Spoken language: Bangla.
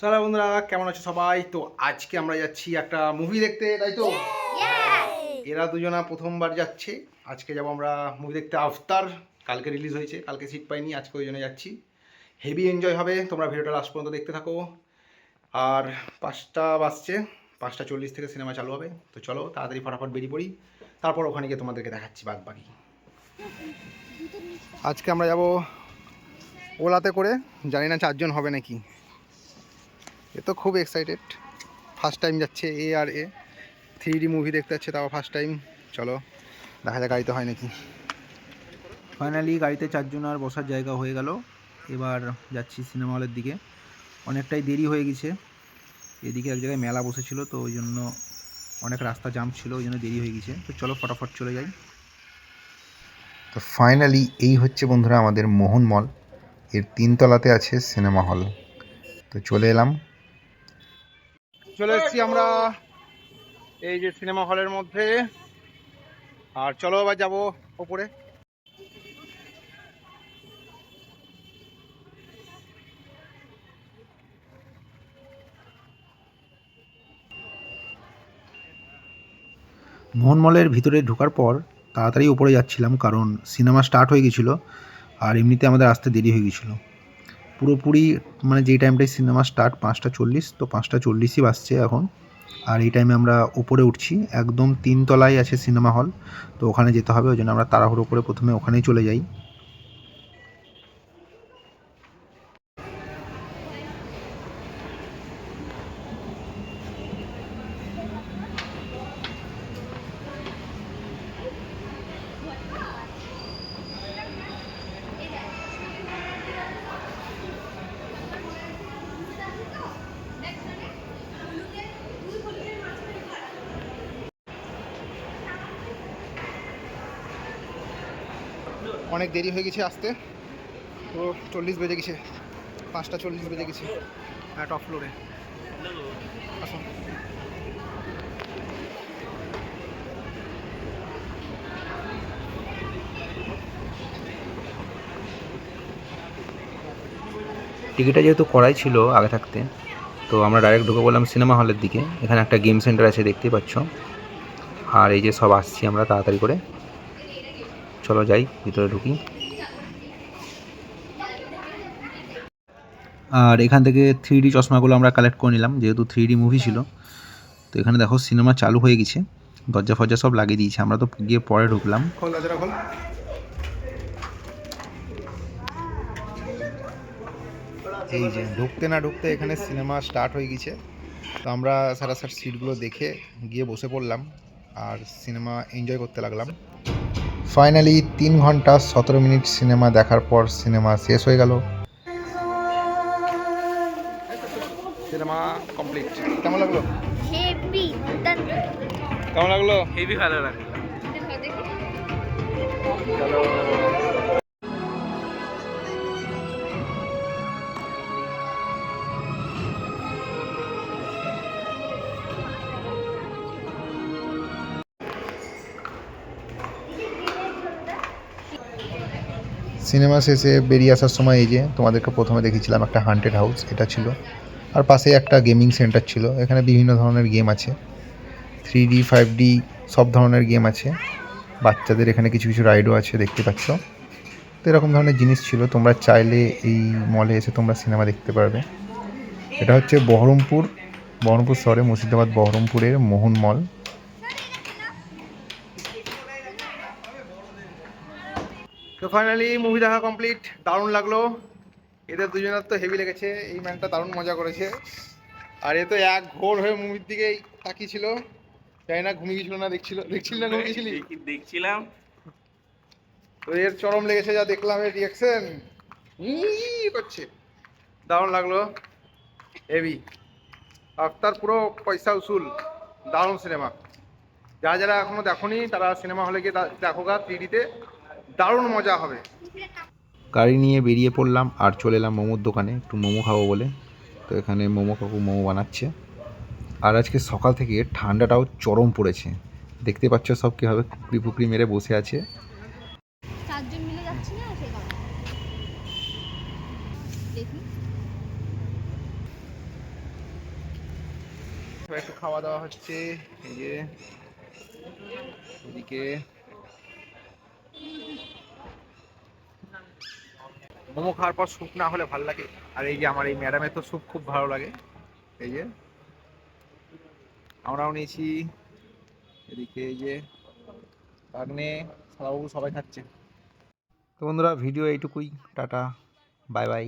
চলো বন্ধুরা কেমন আছো সবাই? তো আজকে আমরা যাচ্ছি একটা মুভি দেখতে তাই তো? এরা দুজনা প্রথমবার যাচ্ছে। আজকে যাব আমরা মুভি দেখতে আফতার। কালকে রিলিজ হয়েছে কালকে সিট পাইনি আজকে ওই জন্য যাচ্ছি। হেভি এনজয় হবে তোমরা ভিডিওটা লাস্ট পর্যন্ত দেখতে থাকো। আর পাঁচটা বাজছে পাঁচটা চল্লিশ থেকে সিনেমা চালু হবে। তো চলো তাড়াতাড়ি ফটাফট বেরিয়ে পড়ি। তারপর ওখানে গিয়ে তোমাদেরকে দেখাচ্ছি বাদ বাকি আজকে আমরা যাব ওলাতে করে জানি না চারজন হবে নাকি। এ তো খুব এক্সাইটেড ফার্স্ট টাইম যাচ্ছে A R A three D movie দেখতে যাচ্ছে তাও ফার্স্ট টাইম চলো দেখা যাক গাড়িতে হয় নাকি। ফাইনালি গাড়িতে চারজন আর বসার জায়গা হয়ে গেল। এবার যাচ্ছি সিনেমা হলের দিকে। অনেকটাই দেরি হয়ে গেছে। এদিকে এক জায়গায় মেলা বসেছিল তো ওই জন্য অনেক রাস্তা জাম ছিল ওই জন্য দেরি হয়ে গেছে। তো চলো ফটাফট চলে যাই। তো ফাইনালি এই হচ্ছে বন্ধুরা আমাদের মোহন মল এর তিনতলাতে আছে সিনেমা হল তো চলে এলাম। চলে এসেছি আমরা এই যে সিনেমা হলের মধ্যে। আর চলো আবার যাব ওপরে। মোহন মলের ভিতরে ঢোকার পর তাড়াতাড়ি উপরে যাচ্ছিলাম কারণ সিনেমা স্টার্ট হয়ে গেছিল আর এমনিতে আমাদের আসতে দেরি হয়ে গেছিল। পুরোপুরি মানে যেই টাইমটায় সিনেমা স্টার্ট পাঁচটা চল্লিশ, তো পাঁচটা চল্লিশই বাসছে এখন। আর এই টাইমে আমরা উপরে উঠছি, একদম তিনতলায় আছে সিনেমা হল তো ওখানে যেতে হবে। ওই জন্য আমরা তাড়াহুড়ো করে প্রথমে ওখানেই চলে যাই। অনেক দেরি হয়ে গেছে আসতে। তো চল্লিশ বেজে গেছে। পাঁচটা চল্লিশ বেজে গেছে হ্যাঁ টপ ফ্লোরে আসুন। টিকিটটা যেহেতু করাই ছিল আগে থাকতে, তো আমরা ডাইরেক্ট ঢুকে বললাম সিনেমা হলের দিকে। এখানে একটা গেম সেন্টার আছে, দেখতেই পাচ্ছ। আর এই যে সব আসছি আমরা তাড়াতাড়ি করে। চলো যাই ভিতরে ঢুকি। আর এখান থেকে থ্রি ডি চশমাগুলো আমরা কালেক্ট করে নিলাম যেহেতু থ্রি ডি মুভি ছিল। তো এখানে দেখো সিনেমা চালু হয়ে গেছে। দরজা ফরজা সব লাগিয়ে দিয়েছে। আমরা তো গিয়ে পরে ঢুকলাম। এই যে ঢুকতে না ঢুকতে এখানে সিনেমা স্টার্ট হয়ে গেছে। তো আমরা সারা সার সিটগুলো দেখে গিয়ে বসে পড়লাম আর সিনেমা এনজয় করতে লাগলাম। ফাইনালি তিন ঘণ্টা সতেরো মিনিট সিনেমা দেখার পর সিনেমা শেষ হয়ে গেল। Cinema complete. কেমন লাগল? হেভি কেমন লাগল? হেভি ভালো লাগে সিনেমা শেষে বেরিয়ে আসার সময় এই যে তোমাদেরকে প্রথমে দেখিয়েছিলাম একটা হান্টেড হাউস এটা ছিল। আর পাশেই একটা গেমিং সেন্টার ছিল, এখানে বিভিন্ন ধরনের গেম আছে। থ্রি ডি ফাইভ ডি সব ধরনের গেম আছে। বাচ্চাদের এখানে কিছু কিছু রাইডও আছে, দেখতে পাচ্ছ। তো এরকম ধরনের জিনিস ছিল, তোমরা চাইলে এই মলে এসে তোমরা সিনেমা দেখতে পারবে। এটা হচ্ছে বহরমপুর বহরমপুর শহরে মুর্শিদাবাদ বহরমপুরের মোহন মল তো ফাইনালি মুভি দেখা কমপ্লিট দারুণ লাগল। এদের দুজনের তো হেভি লেগেছে। এই ম্যানটা দারুণ মজা করেছে। আর এ তো এক ঘোর হয়ে মুভির দিকেই তাকিয়েছিল। জানি না ঘুমিয়ে গেছিল না দেখছিল। দেখছিল না ঘুমিয়েছিলি দেখছিলাম। তো এর চরম লেগেছে যা দেখলাম এর রিয়াকশন করছে। দারুণ লাগল। হেভি আফতার পুরো পয়সা উসুল। দারুণ সিনেমা যারা যারা এখনও দেখোনি তারা সিনেমা হলে গিয়ে দেখো গা থ্রিডিতে দারুণ মজা হবে। গাড়ি নিয়ে বেরিয়ে পড়লাম আর চলে এলাম মোমোর দোকানে একটু মোমো খাব বলে। তো এখানে মোমো কাকু মোমো বানাচ্ছে। আর আজকে সকাল থেকে ঠান্ডাটাও চরম পড়েছে। দেখতে পাচ্ছ সব কীভাবে পুকুরি পুকুরি মেরে বসে আছে। একটু খাওয়া দাওয়া হচ্ছে। এই যে এদিকে মোমো খাওয়ার পর স্যুপ না হলে ভালো লাগে। আর এই যে আমার এই ম্যাডামের তো স্যুপ খুব ভালো লাগে। এই যে, আমরাও নিয়েছি। এদিকে এই যে বাগনে সারাবাবু সবাই খাচ্ছে। তো বন্ধুরা, ভিডিও এইটুকুই। Tata, bye bye.